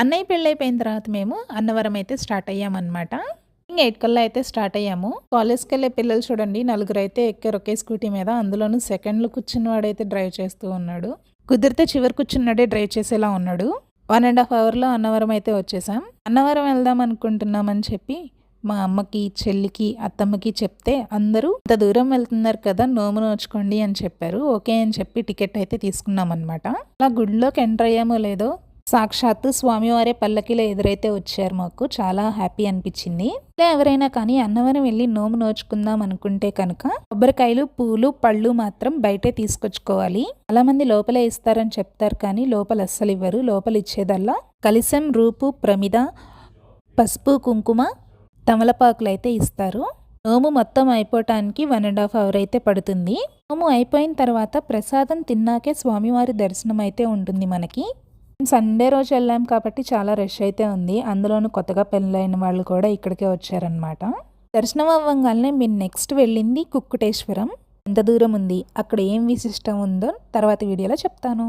అన్నయ్య పెళ్ళైపోయిన తర్వాత మేము అన్నవరం అయితే స్టార్ట్ అయ్యామన్నమాట. ఎయిట్ కల్లా అయితే స్టార్ట్ అయ్యాము. కాలేజ్కి వెళ్ళే పిల్లలు చూడండి నలుగురు అయితే ఎక్కారు ఒకే స్కూటీ మీద అందులోనూ సెకండ్లు కూర్చున్న వాడైతే డ్రైవ్ చేస్తూ ఉన్నాడు. కుదిరితే చివరి కూర్చున్నాడే డ్రైవ్ చేసేలా ఉన్నాడు. వన్ అండ్ హాఫ్ అవర్లో అన్నవరం అయితే వచ్చేసాం. అన్నవరం వెళ్దాం అనుకుంటున్నామని చెప్పి మా అమ్మకి చెల్లికి అత్తమ్మకి చెప్తే అందరూ ఇంత దూరం వెళ్తున్నారు కదా నోము నోచుకోండి అని చెప్పారు. ఓకే అని చెప్పి టికెట్ అయితే తీసుకున్నాం అనమాట అలా గుడిలోకి ఎంటర్ అయ్యామో లేదో సాక్షాత్తు స్వామివారే పల్లకిలో ఎదురైతే వచ్చారు మాకు చాలా హ్యాపీ అనిపించింది. ఎవరైనా కానీ అన్నవరం వెళ్ళి నోము నోచుకుందాం అనుకుంటే కనుక కొబ్బరికాయలు పూలు పళ్ళు మాత్రం బయటే తీసుకొచ్చుకోవాలి. చాలా మంది లోపలే ఇస్తారని చెప్తారు కానీ లోపల అస్సలు ఇవ్వరు. లోపల ఇచ్చేదల్లా కలిసం రూపు ప్రమిద పసుపు కుంకుమ తమలపాకులు అయితే ఇస్తారు. నోము మొత్తం అయిపోవటానికి వన్ అండ్ హాఫ్ అవర్ అయితే పడుతుంది. నోము అయిపోయిన తర్వాత ప్రసాదం తిన్నాకే స్వామివారి దర్శనం అయితే ఉంటుంది మనకి. సండే రోజు వెళ్ళాం కాబట్టి చాలా రష్ అయితే ఉంది. అందులోనూ కొత్తగా పెళ్ళైన వాళ్ళు కూడా ఇక్కడికే వచ్చారనమాట దర్శనం అవ్వగానే మేము నెక్స్ట్ వెళ్ళింది కుక్కుటేశ్వరం. ఎంత దూరం ఉంది? అక్కడ ఏం విశిష్టం ఉందో తర్వాత వీడియోలో చెప్తాను.